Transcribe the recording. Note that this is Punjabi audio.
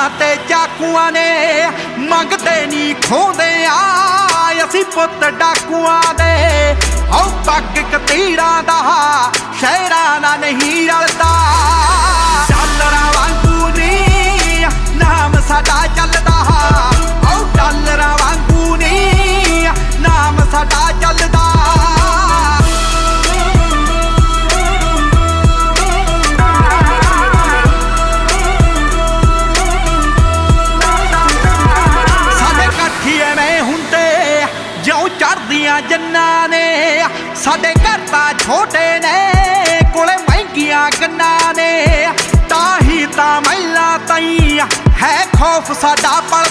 ਚਾਕੂਆਂ ਨੇ ਮੰਗਦੇ ਨਹੀਂ ਖੋਦੇ ਆ ਅਸੀਂ ਪੁੱਤ ਡਾਕੂਆਂ ਦੇ ਹਉ ਪੱਗ ਕਤੀਰਾਂ ਦਾ, ਸ਼ਹਿਰਾਂ ਨਾਲ ਨਹੀਂ ਰਲਦਾ। ਡਾਲਰਾਂ ਵਾਂਗੂ ਨੀ, ਨਾਮ ਸਾਡਾ ਚੜਦੀਆਂ ਜੰਨਾਂ ਨੇ? ਸਾਡੇ ਘਰ ਤਾਂ ਛੋਟੇ ਨੇ, ਕੋਲੇ ਮਹਿੰਗੀਆਂ ਗੰਨਾਂ ਨੇ? ਤਾਂ ਹੀ ਤਾਂ ਮਹਿਲਾ ਤਈ ਹੈ ਖੌਫ ਸਾਡਾ ਪਰ